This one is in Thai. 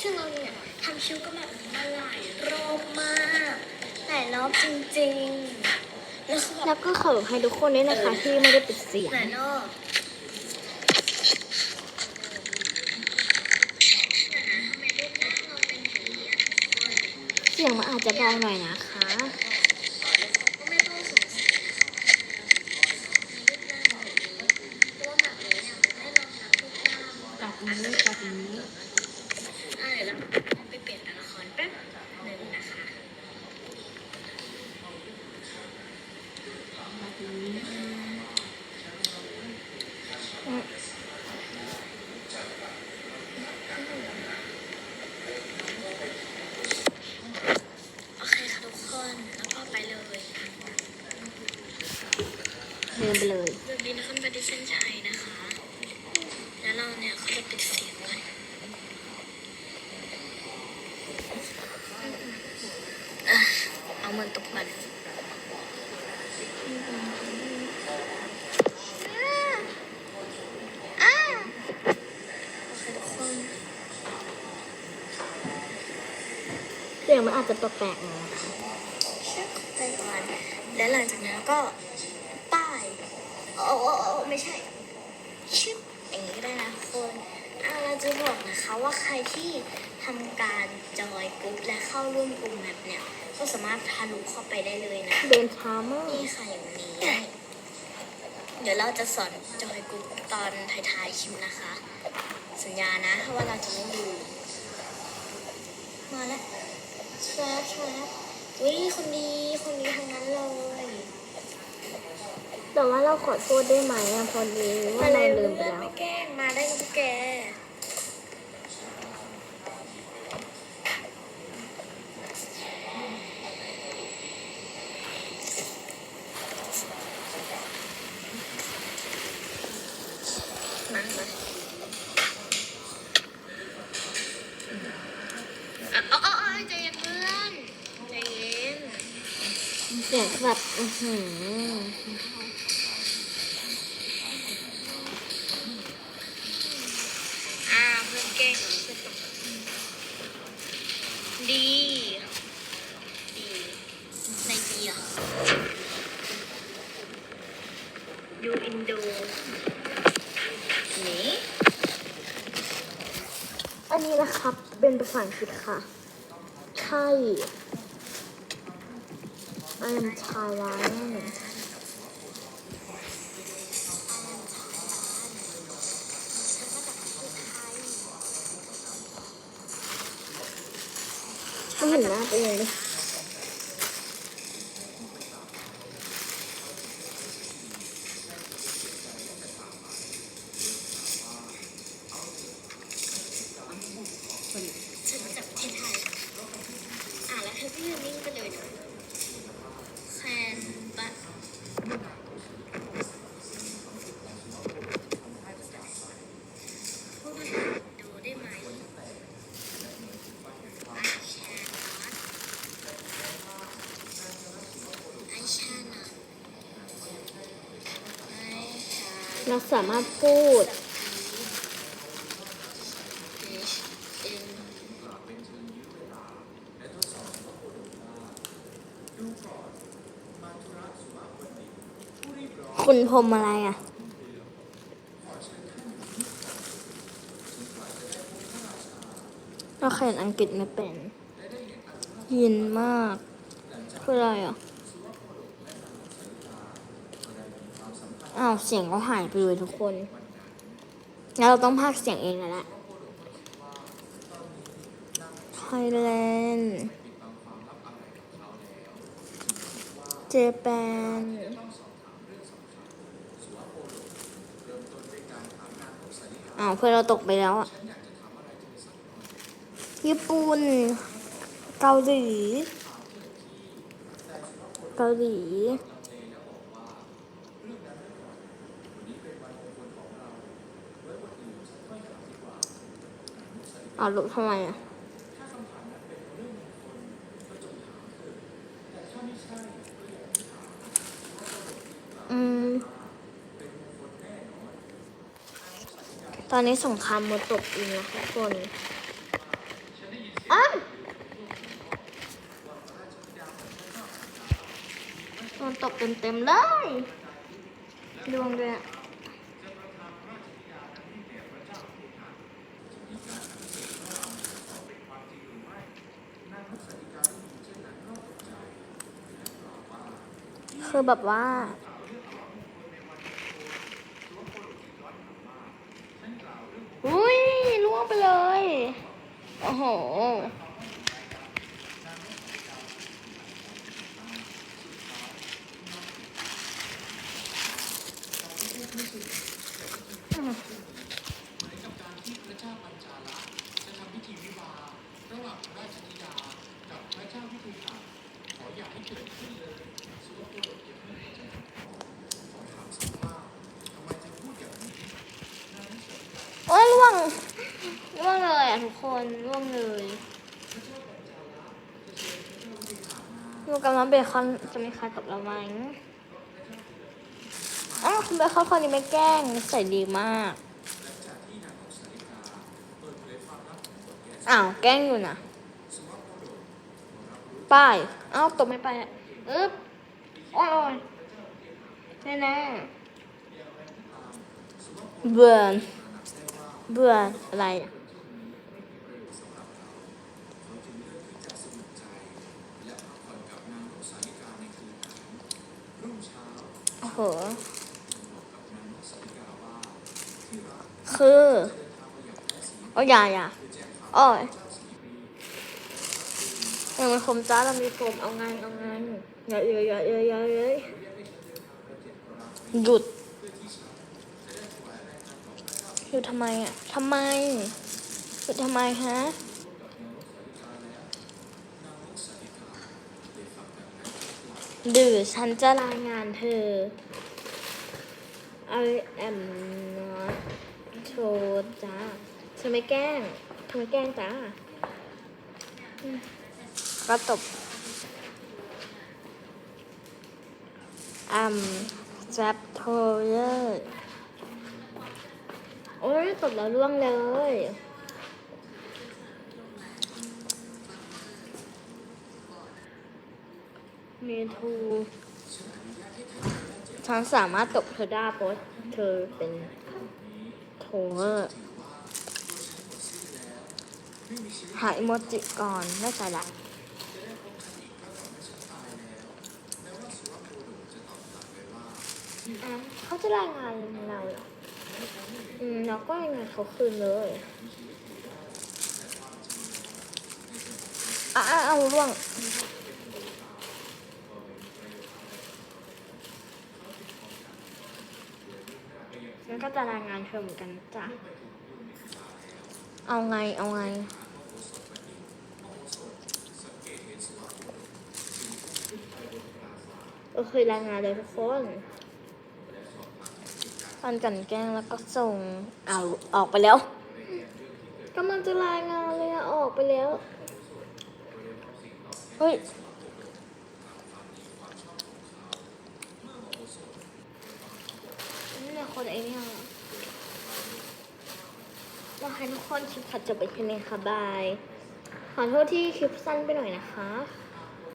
ซึ่งเราเนี่ยทำคิ้วก็แบบมาหลายรอบมากหลายรอบจริงๆ แล้วคือแบแล้บวก็ขอให้ทุกคนด้วยนะคะ ที่ไม่ได้ปิดเสียง หลายรอบทำไมรูปหน้าเราเป็นอย่างนี้อะเสียงมันอาจจะเบาหน่อยนะคะก็ไม่ต้องสงสัยนะคะรูปหน้าแบบนี้เพราะว่าแบบนี้เนี่ยมันให้เราทำรูปหน้าจากนี้จากนี้ อ่าเดี๋ยวไปเปลี่ยนตัวละครแป๊บหนึ่งนะคะจากนี้โอเคค่ะทุกคนแล้วก็ไปเลยเดินไปเลยเรื่องนี้นะคะไปที่เส้นชัยนะคะ แล้วเราเนี่ยเขาจะปิดเสียงกันอะเอา มือตบมันอะโอเคทุกคนเสียงมันอาจจะแปลกๆหน่อยนะคะชึบไปก่อนแล้วหลังจากนั้นก็ป้ายโอ้โอ้โอ้ไม่ใช่ชึบอย่างนี้ก็ได้นะทุกคนอะเราจะบอกนะคะว่าใครที่ ทำการจอยกรุ๊ปและเข้าร่วมกลุ่มแบบเนี่ย ก็สามารถทะลุเข้าไปได้เลยนะ เดินช้ามากนี่ค่ะอย่างนี้ เดี๋ยวเราจะสอนจอยกรุ๊ปตอนท้ายๆคลิปนะคะ สัญญานะว่าเราจะไม่ดู มาแล้วแชร์แชร์วิคนดีคนดีทั้งนั้นเลยแต่ว่าเราขอโทษได้ไหมอะพอดีว่าเราลืมไปแล้วไม่แกล้งมาได้นะพวกแก มามาอะอ๋ออ๋ออ๋อใจเย็นเพื่อนใจเย็น เสียง แบบอือหืออ่าเพื่อนเก่งดี ดีในดีอะดูอินโดนี่อันนี้นะครับเป็นภาษาอังกฤษค่ะ ใช่ I am Taiwan. I'm not really ห็นหน้าตัวเองเลย ฉันมาจากประเทศไทย อ่าแล้วเธอก็ยืนนิ่งไปเลยนะแคนบัตพูดภาษาอินโดได้ไหมอาแชนัทไอชานัทไอชา เราสามารถพูด คุณพรมอะไรอะเราเขียนอังกฤษไม่เป็น ยินมาก คืออะไรอะ อ้าวเสียงก็หายไปเลยทุกคน แล้วเราต้องพากเสียงเองแล้วแหละไทยแลนด์เจแปนอ้าวเพื่อนเราตกไปแล้วอะ ญี่ปุ่น เกาหลี เกาหลี เอาลบทำไมอะอืม ตอนนี้สงครามมาตกอีกนะคะทุกคนอ้าวมันตกเต็มเต็มเลยดวงด้วยอะ คือแบบว่า อุ้ยล่วงไปเลย โอ้โห งล่วงเลยอะทุกคนล่วงเลยดูกัน้องเบคอนจะไม่คล้ายกับเราไหมอ้าวคุณเบคอนคนนี้ไม่แกล้งนิสัยดีมากอ้าวแกล้งอยู่นะป้ายอ้าวตกไม่ไปอึ๊บโอ้ยโอ้ยแน่แน่เบื่อ เบื่ออะไรโอ้โห คือโอ้ย่าอย่าโอ้ยอย่างมันคมจ้าเรามีโฟมเอางานเอางานอย่าอย่าอย่าอย่าอย่าเลยหยุด หยุดทำไมอะทำไมหยุดทำไมฮะดือฉันจะรายงานเธอ I am not t o l จ้าฉันไม่แกล้งเธอไมแกล้งจ้าอืมก็ตบ I'm Zap t o y e r โอ้ยตบแล้วร่วงเลย เมทูฉันสามารถตบเธอได้เพราะเธอเป็นโทเวอร์หาอิโมจิก่อนไม่ใช่ละอะเขาจะรายงานเราเหรอ มเราก็ยังไงเขาคืนเลยอะอะเอาร่วงงั้นก็จะรายงานเธอเหมือนกันจ้ะ เอาไง เอาไงก็คือรายงานเลยทุกคน ตอนกลันแกล้งแล้วก็ส่งเอาออกไปแล้วกำลังจะรายงานเลยอะออกไปแล้ว เฮ้ย นี่แหละคนไอ้เนี่ยเราให้ทุกคนคลิปขัดจบไปแค่นี้ค่ะบาย ขอโทษที่คลิปสั้นไปหน่อยนะคะ